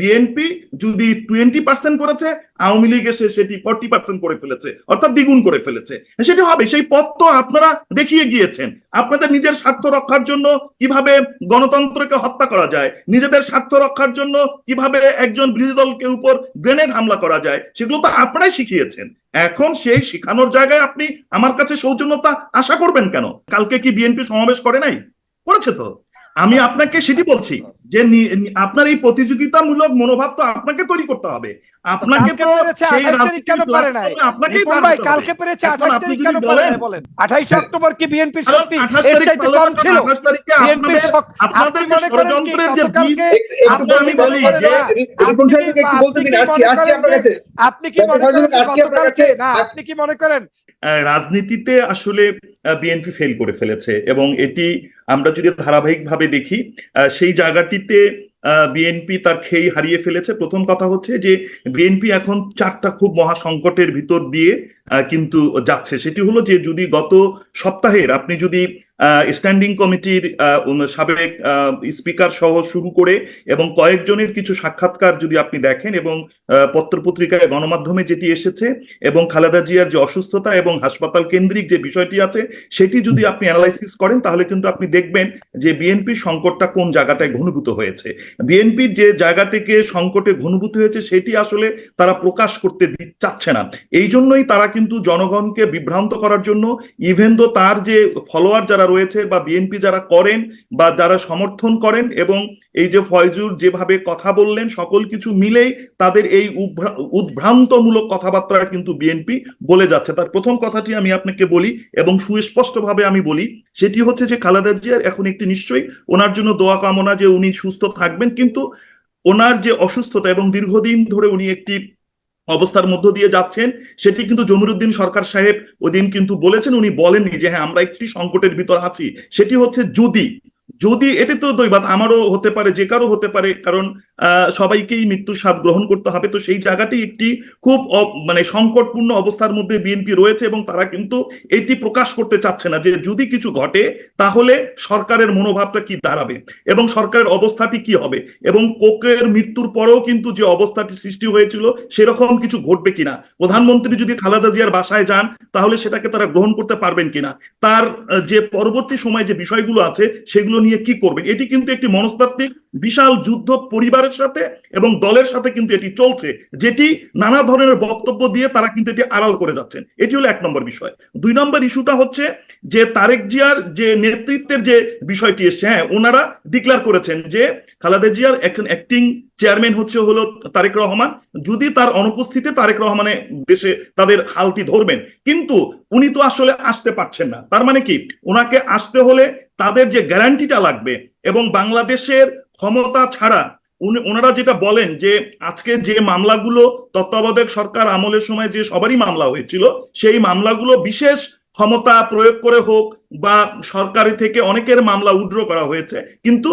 BNP যদি twenty percent করেছে, আওয়ামী লীগ এসে সেটি ফর্টি পার্সেন্ট করে ফেলেছে, অর্থাৎ দ্বিগুণ করে ফেলেছে। সেটি হবে, সেই পথ তো আপনারা দেখিয়ে গিয়েছেন। আপনাদের নিজের স্বার্থ রক্ষার জন্য কীভাবে গণতন্ত্রকে হত্যা করা যায়, নিজেদের স্বার্থ রক্ষার জন্য কীভাবে একজন বিরোধী দলকে উপর গ্রেনেড হামলা করা যায়, সেগুলো তো আপনারাই শিখিয়েছেন। এখন সেই শিখানোর জায়গায় আপনি আমার কাছে সৌজন্যতা আশা করবেন কেন? কালকে কি বিএনপি সমাবেশ করে নাই? করেছে তো। আমি আপনাকে সেটি বলছি যে আপনার এই প্রতিযোগিতামূলক মনোভাব তো আপনাকে তৈরি করতে হবে। আপনাকে তো সেই কেন পারে নাই? ভাই, কালকে পেরেছে, এখন 28 আপনি তারিখ কেন পারে নাই বলেন? 28 অক্টোবর কি বিএনপির কারণ শক্তি এর চাইতে কম ছিল। 28 তারিখে বিএনপির আপনাদের- আপনি মনে করেন কি? গতকালকে আমি বলি যে-? রিপন সাহেবকে একটু বলতে আপনি দিন, কি আসছি, মনে আসছি করেন আপনার কাছে। আপনি কি মনে করেন ফজলুল, আসছি আপনার গতকালকে? না আপনি কি মনে করেন রাজনীতিতে আসলে বিএনপি ফেল করে ফেলেছে এবং এটি আমরা যদি ধারাবাহিকভাবে দেখি সেই জায়গাটিতে বিএনপি তার খেই হারিয়ে ফেলেছে। প্রথম কথা হচ্ছে যে বিএনপি এখন চারটা খুব মহা সংকটের ভিতর দিয়ে কিন্তু যাচ্ছে। সেটি হলো যে, যদি গত সপ্তাহের আপনি যদি স্ট্যান্ডিং কমিটির সাবেক স্পিকার সহ শুরু করে এবং কয়েকজনের কিছু সাক্ষাৎকার যদি আপনি দেখেন এবং পত্রপত্রিকায় গণমাধ্যমে যেটি এসেছে এবং খালেদা জিয়ার যে অসুস্থতা এবং হাসপাতাল কেন্দ্রিক যে বিষয়টি আছে সেটি যদি আপনি অ্যানালাইসিস করেন তাহলে কিন্তু আপনি দেখবেন যে বিএনপির সংকটটা কোন জায়গাটায় ঘনীভূত হয়েছে। বিএনপির যে জায়গাটিকে সংকটে ঘনীভূত হয়েছে সেটি আসলে তারা প্রকাশ করতে চাচ্ছে না। এই জন্যই তারা কিন্তু জনগণকে বিভ্রান্ত করার জন্য ইভেন দো তার যে ফলোয়ার যারা রয়েছে বা বিএনপি যারা করেন বা যারা সমর্থন করেন এবং এই যে ফয়জুর যেভাবে কথা বললেন, সকল কিছু মিলেই তাদের এই উদ্ভ্রান্তমূলক কথাবার্তা কিন্তু বিএনপি বলে যাচ্ছে। তার প্রথম কথাটি আমি আপনাকে বলি এবং সুস্পষ্টভাবে আমি বলি, সেটি হচ্ছে যে খালেদা জিয়ার এখন একটি নিশ্চয়ই ওনার জন্য দোয়া কামনা যে উনি সুস্থ থাকবেন, কিন্তু ওনার যে অসুস্থতা এবং দীর্ঘদিন ধরে উনি একটি অবস্থার মধ্য দিয়ে যাচ্ছেন, সেটি কিন্তু জমিরুদ্দিন সরকার সাহেব ওদিন কিন্তু বলেছেন, উনি বলেননি যে হ্যাঁ আমরা একটি সংকটের ভিতর আছি। সেটি হচ্ছে যদি যদি এটি তো দৈবাত আমারও হতে পারে, যে কারও হতে পারে, কারণ সবাইকেই মৃত্যুর স্বাদ গ্রহণ করতে হবে। তো সেই জায়গাটি একটি খুব মানে সংকটপূর্ণ অবস্থার মধ্যে বিএনপি রয়েছে এবং তারা কিন্তু এটি প্রকাশ করতে চাচ্ছে না যে যদি কিছু ঘটে, তাহলে সরকারের মনোভাবটা কি দাঁড়াবে এবং সরকারের অবস্থাটি কি হবে? এবং কোকের মৃত্যুর পরেও কিন্তু যে অবস্থাটি সৃষ্টি হয়েছিল, সেরকম কিছু ঘটবে কিনা? প্রধানমন্ত্রী যদি খালেদা জিয়ার বাসায় যান, তাহলে সেটাকে তারা গ্রহণ করতে পারবেন কিনা? তার যে পরবর্তী সময় যে বিষয়গুলো আছে, সেগুলো নিয়ে কি করবেন এটি কিন্তু একটি মনস্তাত্ত্বিক বিশাল যুদ্ধ পরিবারের সাথে এবং দলের সাথে কিন্তু এটি চলছে, যেটি নানা ধরনের বক্তব্য দিয়ে তারা কিন্তু এটি আড়াল করে যাচ্ছেন। এটি হলো এক নম্বর বিষয়। দুই নম্বর ইস্যুটা হচ্ছে যে তারেক জিয়ার যে নেতৃত্বের যে বিষয়টি এসছে হ্যাঁ ওনারা ডিক্লেয়ার করেছেন যে খালেদা জিয়ার এখন অ্যাক্টিং চেয়ারম্যান হচ্ছে হলো তারেক রহমান। যদি তার অনুপস্থিতিতে তারেক রহমানের দেশে তাদের হালটি ধরবেন, কিন্তু উনি তো আসলে আসতে পারছেন না। তার মানে কি? ওনাকে আসতে হলে তাদের যে গ্যারান্টিটা লাগবে এবং বাংলাদেশের ক্ষমতা ছাড়া ওনারা যেটা বলেন যে আজকে যে মামলাগুলো তত্ত্বাবধায়ক সরকার আমলের সময় যে সবারই মামলা হয়েছিল, সেই মামলাগুলো বিশেষ ক্ষমতা প্রয়োগ করে হোক বা সরকারি থেকে অনেকের মামলা উড্র করা হয়েছে, কিন্তু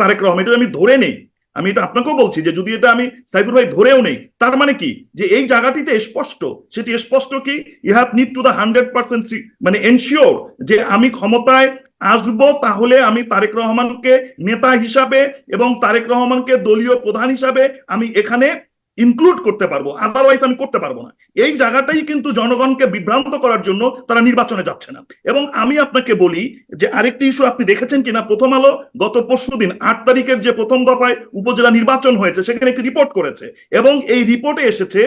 তারেক রহমান, এটা আমি ধরে নেই। আমি এটা আপনাকেও বলছি যে যদি এটা আমি সাইফুর ভাই ধরেও নেই, তার মানে কি? যে এই জায়গাটিতে স্পষ্ট, সেটি স্পষ্ট কি? You have need to the hundred percent মানে এনশিওর যে আমি ক্ষমতায় আসব তাহলে আমি তারেক রহমানকে নেতা হিসাবে এবং তারেক রহমানকে দলীয় প্রধান হিসাবে আমি এখানে ইনক্লুড করতে পারব আদারওয়াইজ আমি করতে পারব না। এই জায়গাটাই কিন্তু জনগণকে বিভ্রান্ত করার জন্য তারা নির্বাচনে যাচ্ছে না। এবং আমি আপনাকে বলি যে আরেকটি ইস্যু আপনি দেখেছেন কিনা? প্রথম আলো গত পরশু দিন, আট তারিখের যে প্রথম দফায় উপজেলা নির্বাচন হয়েছে, সেখানে একটি রিপোর্ট করেছে এবং এই রিপোর্টে এসেছে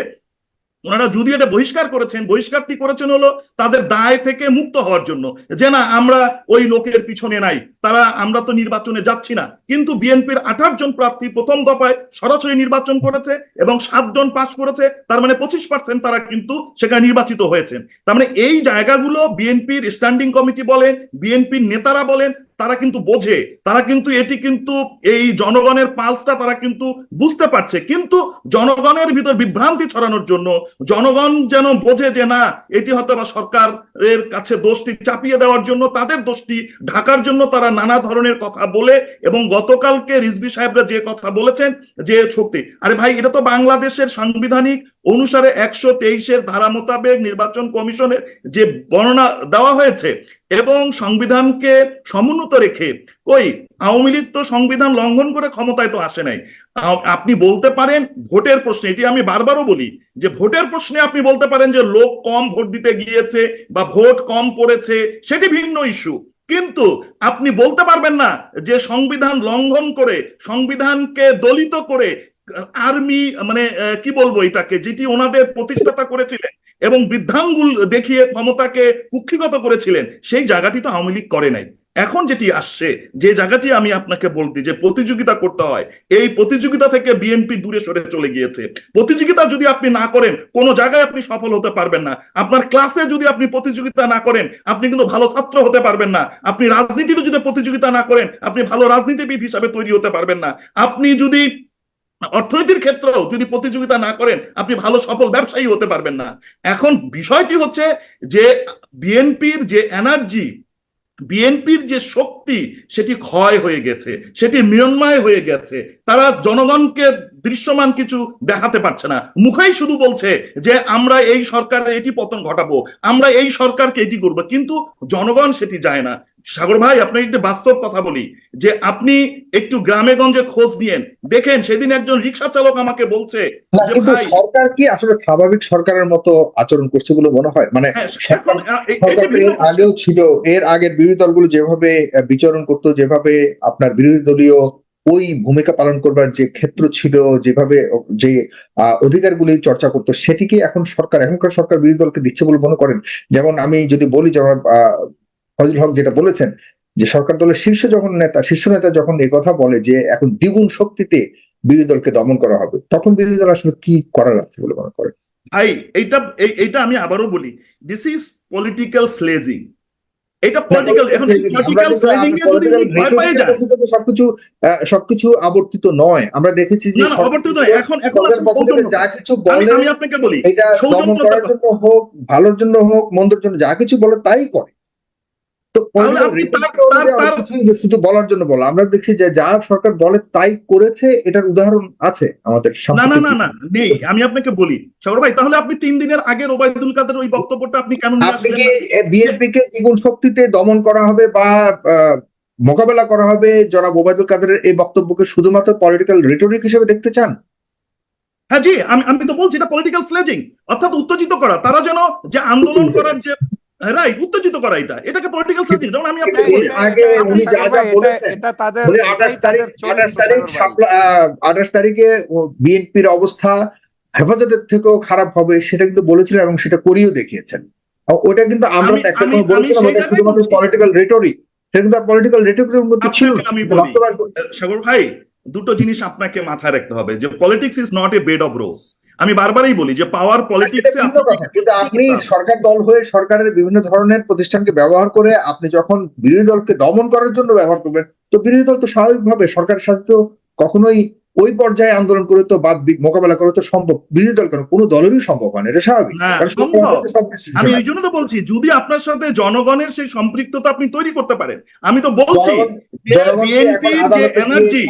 ওনারা যদি এটা বহিষ্কার করেছেন বহিষ্কারটি করেছেন হলো তাদের দায় থেকে মুক্ত হওয়ার জন্য। যে না, আমরা ওই লোকের পিছনে নাই, তারা, আমরা তো নির্বাচনে যাচ্ছি না। কিন্তু বিএনপির আঠাশ জন প্রার্থী প্রথম দফায় সরাসরি নির্বাচন করেছে এবং সাতজন পাশ করেছে, তার মানে পঁচিশ পার্সেন্ট তারা কিন্তু সেখানে নির্বাচিত হয়েছেন। তার মানে এই জায়গাগুলো বিএনপির স্ট্যান্ডিং কমিটি বলেন, বিএনপির নেতারা বলেন তারা কিন্তু বোঝে, তারা কিন্তু এটি কিন্তু এই জনগণের পালসটা তারা কিন্তু বুঝতে পারছে। কিন্তু জনগণের ভিতর বিভ্রান্তি ছড়ানোর জন্য জনগণ যেন বোঝে যে না, এটি হয়তো বা সরকারের কাছে দোষটি চাপিয়ে দেওয়ার জন্য, তাদের দোষটি ঢাকার জন্য তারা নানা ধরনের কথা বলে এবং গতকালকে রিজবি সাহেবরা যে কথা বলেছেন যে শক্তি। আরে ভাই, এটা তো বাংলাদেশের সাংবিধানিক অনুসারে একশো তেইশের ধারা মোতাবেক নির্বাচন কমিশনের যে বর্ণনা দেওয়া হয়েছে এবং সংবিধানকে সমুন্নত রেখে ওই আওয়ামী লীগ তো সংবিধান লঙ্ঘন করে ক্ষমতায় তো আসে নাই। আপনি বলতে পারেন ভোটের প্রশ্নে, এটি আমি বারবারও বলি, যে ভোটের প্রশ্নে আপনি বলতে পারেন যে লোক কম ভোট দিতে গিয়েছে বা ভোট কম পড়েছে, সেটি ভিন্ন ইস্যু। কিন্তু আপনি বলতে পারবেন না যে সংবিধান লঙ্ঘন করে, সংবিধানকে দলিত করে আর্মি মানে কি বলব এটাকে, যেটি ওনাদের প্রতিষ্ঠাতা করেছিলেন এবং বৃদ্ধাঙ্গুল দেখিয়ে ক্ষমতাকে কুক্ষিগত করেছিলেন, সেই জায়গাটি তো আওয়ামী লীগ করে নাই। এখন যেটি আসছে, যে জায়গাটি আমি আপনাকে বলতে যে প্রতিযোগিতা করতে হয়, এই প্রতিযোগিতা থেকে বিএনপি দূরে সরে চলে গিয়েছে। প্রতিযোগিতা যদি আপনি না করেন, কোনো জায়গায় আপনি সফল হতে পারবেন না। আপনার ক্লাসে যদি আপনি প্রতিযোগিতা না করেন, আপনি কিন্তু ভালো ছাত্র হতে পারবেন না। আপনি রাজনীতিতে যদি প্রতিযোগিতা না করেন, আপনি ভালো রাজনীতিবিদ হিসাবে তৈরি হতে পারবেন না। আপনি যদি অর্থনীতির ক্ষেত্রেও যদি প্রতিযোগিতা না করেন, আপনি ভালো সফল ব্যবসায়ী হতে পারবেন না। এখন বিষয়টি হচ্ছে যে বিএনপির যে এনার্জি, বিএনপির যে শক্তি, সেটি ক্ষয় হয়ে গেছে, সেটি মিয়ন্ময় হয়ে গেছে। তারা জনগণকে দৃশ্যমান কিছু দেখাতে পারছে না। মুখেই শুধু বলছে যে আমরা এই সরকারের এটি পতন ঘটাবো আমরা এই সরকারকে এটি করব। কিন্তু জনগণ সেটি যায় না। সাগর ভাই আপনাকে একটু বাস্তব কথা বলি যে আপনি একটু গ্রামে গঞ্জে খোঁজ নিয়েন। দেখেন সেদিন একজন রিক্সা চালক আমাকে বলছে সরকার কি আসলে স্বাভাবিক সরকারের মতো আচরণ করছে বলে মনে হয়? মানে হ্যাঁ, সরকার সরকার এর আগেও ছিল এর আগের বিরোধী দলগুলো যেভাবে বিচরণ করতো যেভাবে আপনার বিরোধী দলীয় ওই ভূমিকা পালন করবার যে ক্ষেত্র ছিল যেভাবে যে অধিকারগুলি চর্চা করতো সেটিকে এখন সরকার এখনকার সরকার বিরোধী দলকে দিচ্ছে বলে মনে করেন। যেমন আমি যদি বলি আহ, ফজল হক যেটা বলেছেন যে সরকার দলের শীর্ষ যখন নেতা শীর্ষ নেতা যখন কথা বলে যে এখন দ্বিগুণ শক্তিতে বিরোধী দলকে দমন করা হবে তখন বিরোধী দল আসলে কি করার আছে বলে মনে করেন? ভাই এইটা এই- এইটা আমি আবারও বলি দিস ইজ পলিটিক্যাল স্লেজিং এটা পলিটিক্যাল এখন পলিটিক্যাল স্লেজিং এ যদি ভয় পেয়ে যায় সবকিছু সবকিছু আবর্তিত নয়। আমরা দেখেছি যে নয় এখন এখন। যা কিছু বলে আমি আপনাকে বলি এটা জন্য হোক ভালোর জন্য হোক মন্দর জন্য যা কিছু বলে তাই করে। তো শুধু বলার জন্য বলা আমরা দেখছি যে যা সরকার বলে তাই করেছে এটার উদাহরণ আছে আমাদের না না না না নেই আমি আপনাকে বলি সাগর ভাই তাহলে আপনি তিন দিনের আগে ওবায়দুল কাদের ওই বক্তব্যটা আপনি কেন আপনি কি বিএনপি কে দ্বিগুণ শক্তিতে দমন করা হবে বা মোকাবেলা করা হবে জনাব ওবায়দুল কাদেরের এই বক্তব্যকে শুধুমাত্র পলিটিক্যাল রিটোরিক হিসেবে দেখতে চান? হ্যাঁ জি আমি আমি তো বলছি এটা পলিটিক্যাল স্লেজিং অর্থাৎ উত্তেজিত করা তারা যেন যে আন্দোলন করার যে রাইট উত্তেজিত করা এটা এটাকে পলিটিক্যাল স্লেজিং যেমন আমি আপনাকে বলি আগে উনি যা যা বলেছেন, এটা তাদের মানে এটাই আঠাশ তারিখ তাদের চরিত্র, আঠাশ তারিখ সাগর ভাই। শাপলা- আহ, আঠাশ তারিখে বিএনপির অবস্থা হেফাজতের থেকেও খারাপ হবে সেটা কিন্তু বলেছিলেন এবং সেটা করিয়েও দেখিয়েছেন ওটা কিন্তু আমরা একটা সময় বলেছিলাম ওটা শুধুমাত্র। পলিটিক্যাল রেটরিক সেটা কিন্তু পলিটিক্যাল রেটরিকের মধ্যে ছিল আমি বলি। সাগর ভাই দুটো জিনিস আপনাকে মাথায় রাখতে হবে যে politics is not a bed of rose আমি বারবারই বলি যে পাওয়ার পলিটিক্স। কিন্তু আপনি সরকার দল হয়ে সরকারের বিভিন্ন ধরনের প্রতিষ্ঠানকে ব্যবহার করে আপনি যখন বিরোধী দলকে দমন করার জন্য ব্যবহার করবেন তো বিরোধী দল তো স্বাভাবিকভাবে সরকারের সাথে তো কখনোই ওই পর্যায়ে আন্দোলন করে তো বা মোকাবেলা করে তো সম্ভব। বিরোধী দল কেন? কোনো দলেরই সম্ভব হয় না এটা স্বাভাবিক। আমি এই জন্য তো বলছি যদি আপনার সাথে জনগণের সেই সম্পৃক্ততা আপনি তৈরি করতে পারেন আমি তো বলছি বিএনপির যে এনার্জি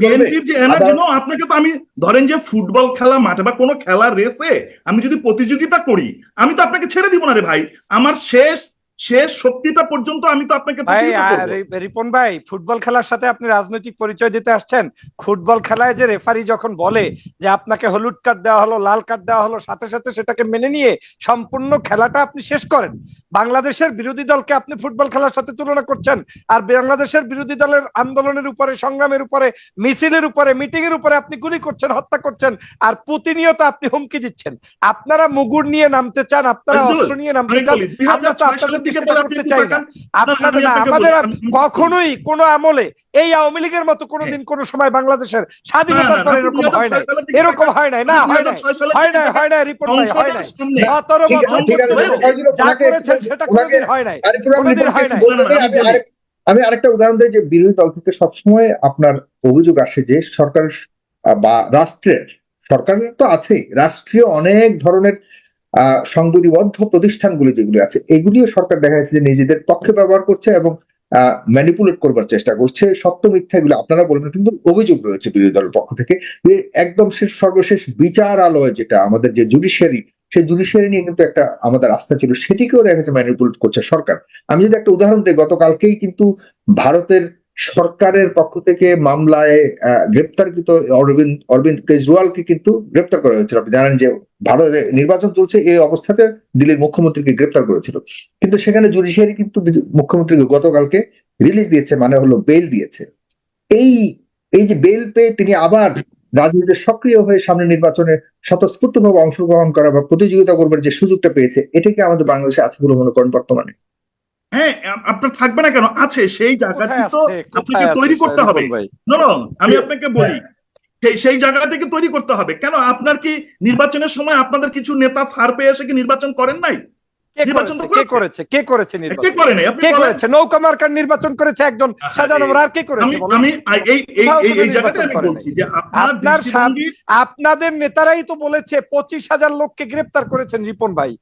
বিএনপির যে এনার্জি নো আপনাকে তো আমি ধরেন যে ফুটবল খেলা মাঠে বা কোনো খেলার রেসে আমি যদি প্রতিযোগিতা করি আমি তো আপনাকে ছেড়ে দিব না রে ভাই। আমার শেষ শেষ শক্তিটা পর্যন্ত আমি তো আপনাকে রিপন ভাই ফুটবল খেলার সাথে আপনি রাজনৈতিক পরিচয় দিতে আসছেন। ফুটবল খেলায় যে রেফারি যখন বলে যে আপনাকে হলুদ কার্ড দেওয়া হলো লাল কার্ড দেওয়া হলো সাথে সাথে সেটাকে মেনে নিয়ে সম্পূর্ণ খেলাটা আপনি শেষ করেন। বাংলাদেশের বিরোধী দলকে আপনি ফুটবল খেলার সাথে তুলনা করছেন। আর বাংলাদেশের বিরোধী দলের আন্দোলনের উপরে সংগ্রামের উপরে মিছিলের উপরে মিটিং এর উপরে আপনি গুলি করছেন হত্যা করছেন আর প্রতিনিয়ত আপনি হুমকি দিচ্ছেন। আপনারা মুগুর নিয়ে নামতে চান আপনারা অস্ত্র নিয়ে নামতে চান আমরা তো আপনাদের দিকে করতে চাই না। আপনাদের আমাদের কখনোই কোনো আমলে এই আওয়ামী লীগের মতো কোনোদিন কোনো সময় বাংলাদেশের স্বাধীনতার পর এরকম হয় নাই। এরকম হয় নাই না হয় নাই। হয় নাই হয় নাই রিপোর্ট নাই হয় নাই। সতেরো বছর আছে, যা করেছেন সেটা কোনোদিন হয় নাই। কোনোদিন হয় নাই। আমি আরেকটা উদাহরণ দিই যে বিরোধী দল থেকে সবসময় আপনার অভিযোগ আসে যে সরকার বা রাষ্ট্রের সরকারের তো আছেই রাষ্ট্রীয় অনেক ধরনের সংবিধিবদ্ধ প্রতিষ্ঠানগুলি যেগুলি আছে, এগুলিও সরকার দেখা যাচ্ছে যে নিজেদের পক্ষে ব্যবহার করছে এবং ম্যানিপুলেট করবার চেষ্টা করছে। সত্য মিথ্যা এগুলো আপনারা বলবেন, কিন্তু অভিযোগ রয়েছে বিরোধী দলের পক্ষ থেকে যে একদম শেষ সর্বশেষ বিচার আলয় যেটা আমাদের যে জুডিশিয়ারি সেই জুডিশিয়ারি নিয়ে কিন্তু একটা আমাদের আস্থা ছিল, সেটিকেও দেখা যাচ্ছে ম্যানিপুলেট করছে সরকার। আমি যদি একটা উদাহরণ দিই, গতকালকেই কিন্তু ভারতের সরকারের পক্ষ থেকে মামলায় গ্রেপ্তারকৃত অরবিন্দ অরবিন্দ কেজরিওয়ালকে কিন্তু গ্রেপ্তার করা হয়েছিল। আপনি জানেন যে ভারতে নির্বাচন চলছে, এই অবস্থাতে দিল্লির মুখ্যমন্ত্রীকে গ্রেপ্তার করেছিল। কিন্তু সেখানে জুডিশিয়ারি কিন্তু মুখ্যমন্ত্রীকে গতকালকে রিলিজ দিয়েছে মানে হলো বেল দিয়েছে। এই এই যে বেল পেয়ে তিনি আবার রাজনীতিতে সক্রিয় হয়ে সামনে নির্বাচনে স্বতঃস্ফূর্তভাবে অংশগ্রহণ করা বা প্রতিযোগিতা করবার যে সুযোগটা পেয়েছে, এটাকে আমাদের বাংলাদেশে আছে বলে মনে করেন বর্তমানে। হ্যাঁ আপনার থাকবে না কেন? আছে সেই জায়গাটি তো আপনাকে তৈরি করতে হবে। আমি আপনাকে বলি সেই সেই জায়গাটাকে তৈরি করতে হবে। কেন? আপনার কি নির্বাচনের সময় আপনাদের কিছু নেতা ছাড় পেয়ে এসে কি নির্বাচন করেন নাই? কে করেছে? কে করেছে। কে করেছে। নৌকা মার্কার নির্বাচন করেছে একজন সাজানো আর কে করেছে আপনার আপনাদের নেতারাই তো বলেছে পঁচিশ হাজার লোককে গ্রেপ্তার করেছেন রিপন ভাই।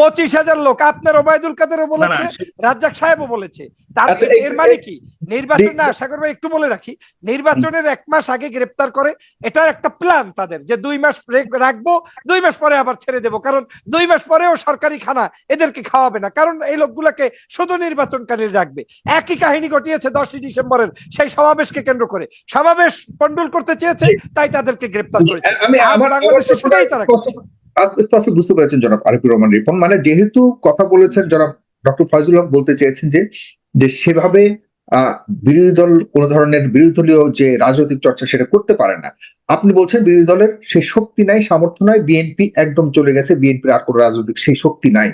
পঁচিশ হাজার লোক আপনার ওবায়দুল কাদেরও বলেছে রাজ্জাক সাহেবও বলেছে। তার আচ্ছা, এর মানে কি? নির্বাচন না সাগর ভাই একটু বলে রাখি। নির্বাচনের এক মাস আগে গ্রেপ্তার করে এটা একটা প্ল্যান তাদের যে দুই মাস রাখব দুই মাস পরে আবার ছেড়ে দেবো। কারণ দুই মাস পরেও সরকারি খানা এদেরকে খাওয়াবে না। কারণ এই লোকগুলাকে শুধু নির্বাচনকারী রাখবে। একই কাহিনী ঘটিয়েছে দশই ডিসেম্বরের। সেই সমাবেশকে কেন্দ্র করে। সমাবেশ পন্ডুল করতে চেয়েছে তাই তাদেরকে গ্রেপ্তার করেছে। আমি আমার বাংলাদেশে সেটাই তারা স্পষ্ট- বুঝতে পেরেছেন জনাব আরিফুর রহমান রিপন। মানে যেহেতু কথা বলেছেন জনাব ডক্টর ফয়জুল হক বলতে চেয়েছেন যে যে সেভাবে বিরোধী দল কোন ধরনের বিরোধী দলীয় যে রাজনৈতিক চর্চা সেটা করতে পারে না। আপনি বলছেন বিরোধী দলের সেই শক্তি নাই, সামর্থ্য নাই, বিএনপি একদম চলে গেছে, বিএনপির আর কোনো রাজনৈতিক সেই শক্তি নাই।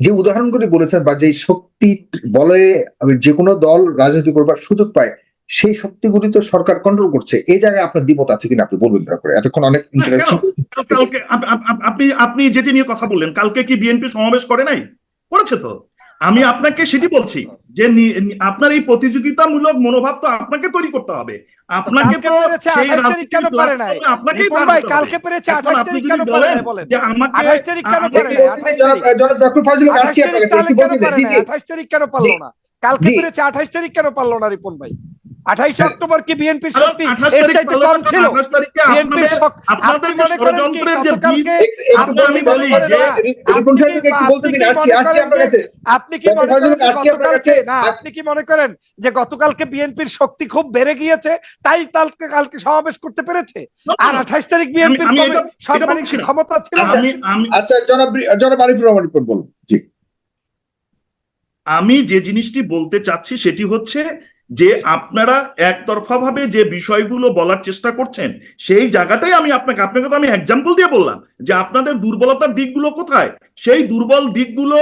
যে উদাহরণগুলি বলেছেন বা যে শক্তি বলে যে কোনো দল রাজনীতি করবার সুযোগ পায় সেই শক্তিগুলি তো সরকার কন্ট্রোল করছে। এই জায়গায় আপনার দ্বিমত আছে কিনা আপনি বলবেন দয়া করে? এতক্ষণ অনেক ইন্টারাকশন কালকে আপ- আপ- আপ- আপনি আপনি যেটি নিয়ে কথা বললেন কালকে কি বিএনপি সমাবেশ করে নাই? করেছে তো। আমি আপনাকে সেটি বলছি যে নি- নি- আপনার এই প্রতিযোগিতামূলক মনোভাব তো আপনাকে তৈরি করতে হবে। আপনাকে তো সেই 28 তারিখ কেন রাজনীতি পারে দাঁড় ভাই কালকে পেরেছে এখন আঠাশ আপনি তারিখ যদি কেন পারে বলেন বলেন? যে আমাকে আঠাশ তারিখ কেন পারে নাই? জনাব ডক্টর ফজলুল আসছি তারিখ কেন তারিখ পারল না? কালকে পেরেছে আঠাশ তারিখ কেন পারল না রিপন ভাই? আঠাইশে হ্যাঁ। অক্টোবর কি বিএনপির শক্তি? এর চাইতে কম ছিল। 28 বিএনপির আপনাদের- আপনি মনে করেন কি? গতকালকে আপনি মনে বলি করেন যে আপনি কি- একটু বলতে আপনি দিন কি আসছি মনে করেন মনে গতকালকে না আপনি কি মনে করেন যে গতকালকে বিএনপির শক্তি খুব বেড়ে গিয়েছে তাই কালকে কালকে সমাবেশ করতে পেরেছে? আর আঠাশ তারিখ বিএনপির না। ক্ষমতা ছিল আচ্ছা জনাব জনাব আরিফুর রহমান বলুন। জি। আমি যে জিনিসটি বলতে চাচ্ছি সেটি হচ্ছে যে আপনারা একতরফা ভাবে যে বিষয়গুলো বলার চেষ্টা করছেন, সেই জায়গাটাই আমি আপনাকে আপনাকে তো আমি এক্সাম্পল দিয়ে বললাম যে আপনাদের দুর্বলতার দিকগুলো কোথায়? সেই দুর্বল দিকগুলো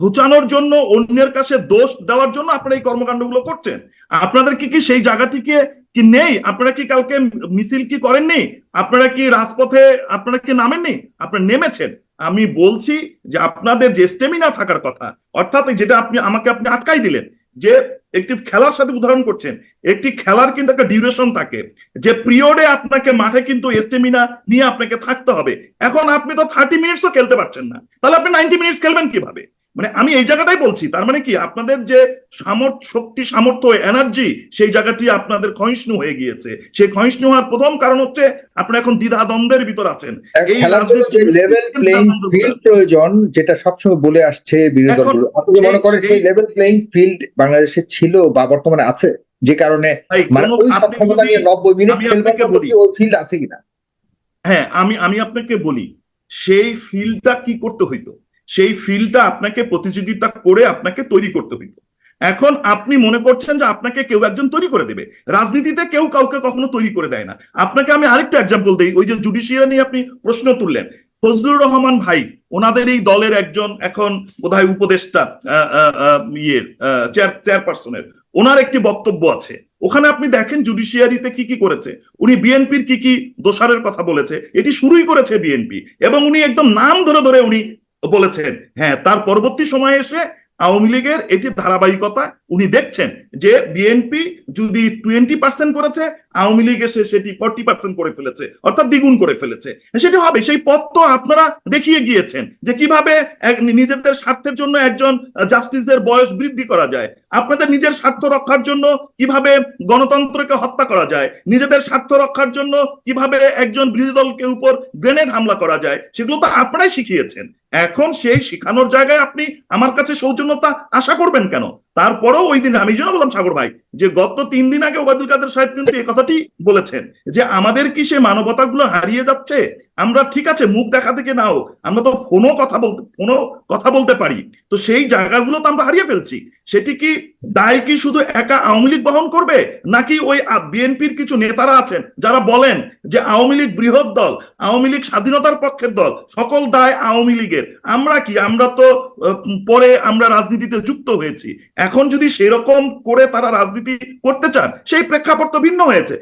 ঘুচানোর জন্য, অন্যের কাছে দোষ দেওয়ার জন্য আপনারা এই কর্মকাণ্ডগুলো করছেন। আপনাদের কি কি সেই জায়গাটিকে কি নেই? আপনারা কি কালকে মিছিল কি করেননি? আপনারা কি রাজপথে, আপনারা কি নামেননি? আপনারা নেমেছেন। আমি বলছি যে আপনাদের যে স্টেমিনা থাকার কথা, অর্থাৎ যেটা আপনি, আমাকে আপনি আটকাই দিলেন, যে একটি খেলার সাথে উদাহরণ করছেন, একটি খেলার কিন্তু একটা ডিউরেশন থাকে। যে পিরিয়ডে আপনাকে মাঠে কিন্তু স্টেমিনা নিয়ে আপনাকে থাকতে হবে। এখন আপনি তো থার্টি মিনিটসও খেলতে পারছেন না। তাহলে আপনি নাইনটি মিনিটস খেলবেন কীভাবে? মানে আমি এই জায়গাটাই বলছি তার মানে কি আপনাদের যে সামর্থ্য শক্তি সামর্থ্য এনার্জি সেই জায়গাটি আপনাদের ক্ষয়িষ্ণু হয়ে গিয়েছে। সেই ক্ষয়িষ্ণু হওয়ার প্রথম কারণ হচ্ছে আপনারা এখন দ্বিধা দ্বন্দ্বের ভিতর আছেন। এই লেভেল প্লেইং ফিল্ড প্রয়োজন যেটা সবসময় বলে আসছে বিরোধী দলগুলো। আপনি মনে করেন সেই লেভেল প্লেইং ফিল্ড বাংলাদেশে ছিল বা বর্তমানে আছে যে কারণে মানে ওই সক্ষমতা নিয়ে নব্বই মিনিট আমি খেলবার বলি। ওই ফিল্ড আছে কিনা? হ্যাঁ আমি আমি আপনাকে বলি সেই ফিল্ডটা কি করতে হইতো? সেই ফিল্ডটা আপনাকে প্রতিযোগিতা করে আপনাকে তৈরি করতে হইতো এখন আপনি মনে করছেন যে আপনাকে কেউ একজন তৈরি করে দেবে। রাজনীতিতে কেউ কাউকে কখনো তৈরি করে দেয় না। আপনাকে আমি আরেকটা এক্সাম্পল দিই, ওই যে জুডিশিয়ারি নিয়ে আপনি প্রশ্ন তুললেন। ফজলুর রহমান ভাই, ওনাদের এই দলের একজন এখন বোধহয় উপদেষ্টা ইয়ের চেয়ার চেয়ারপারসনের ওনার একটি বক্তব্য আছে। ওখানে আপনি দেখেন জুডিশিয়ারিতে কি কি করেছে। উনি বিএনপির কি কি দোষারের কথা বলেছে। এটি শুরুই করেছে বিএনপি এবং উনি একদম নাম ধরে ধরে উনি বলেছেন। হ্যাঁ তার পরবর্তী সময়ে এসে আওয়ামী লীগের এটি ধারাবাহিকতা উনি দেখছেন যে বিএনপি যদি টোয়েন্টি পার্সেন্ট করেছে, আওয়ামী লীগ এসে সেটি ফর্টি পার্সেন্ট করে ফেলেছে, অর্থাৎ দ্বিগুণ করে ফেলেছে। সেটি হবে, সেই পথ তো আপনারা দেখিয়ে গিয়েছেন যে কীভাবে নিজেদের স্বার্থের জন্য একজন জাস্টিসের বয়স বৃদ্ধি করা যায়, আপনাদের নিজের স্বার্থ রক্ষার জন্য কীভাবে গণতন্ত্রকে হত্যা করা যায়, নিজেদের স্বার্থ রক্ষার জন্য কীভাবে একজন বিরোধী দলকে উপর গ্রেনেড হামলা করা যায়, সেগুলো তো আপনারাই শিখিয়েছেন। এখন সেই শিখানোর জায়গায় আপনি আমার কাছে সৌজন্যতা আশা করবেন কেন? তারপরেও ওই দিন আমি জন্য বললাম, সাগর ভাই, যে গত তিন দিন আগে ওবায়দুল কাদের সাহেব কিন্তু এই কথাটি বলেছেন যে আমাদের কি সে মানবতাগুলো হারিয়ে যাচ্ছে? আমরা ঠিক আছে, মুখ দেখা থেকে নাও আমরা তো ফোনও কথা বলতে ফোনও কথা বলতে পারি। তো সেই জায়গাগুলো তো আমরা হারিয়ে ফেলছি। সেটি কি দায় কি শুধু একা আওয়ামী লীগ বহন করবে? নাকি ওই বিএনপির কিছু নেতারা আছেন যারা বলেন যে আওয়ামী লীগ বৃহৎ দল, আওয়ামী লীগ স্বাধীনতার পক্ষের দল, সকল দায় আওয়ামী লীগের। আমরা কি, আমরা তো পরে আমরা রাজনীতিতে যুক্ত হয়েছি। এখন যদি সেরকম করে তারা রাজনীতি করতে চান, সেই প্রেক্ষাপট তো ভিন্ন হয়েছে।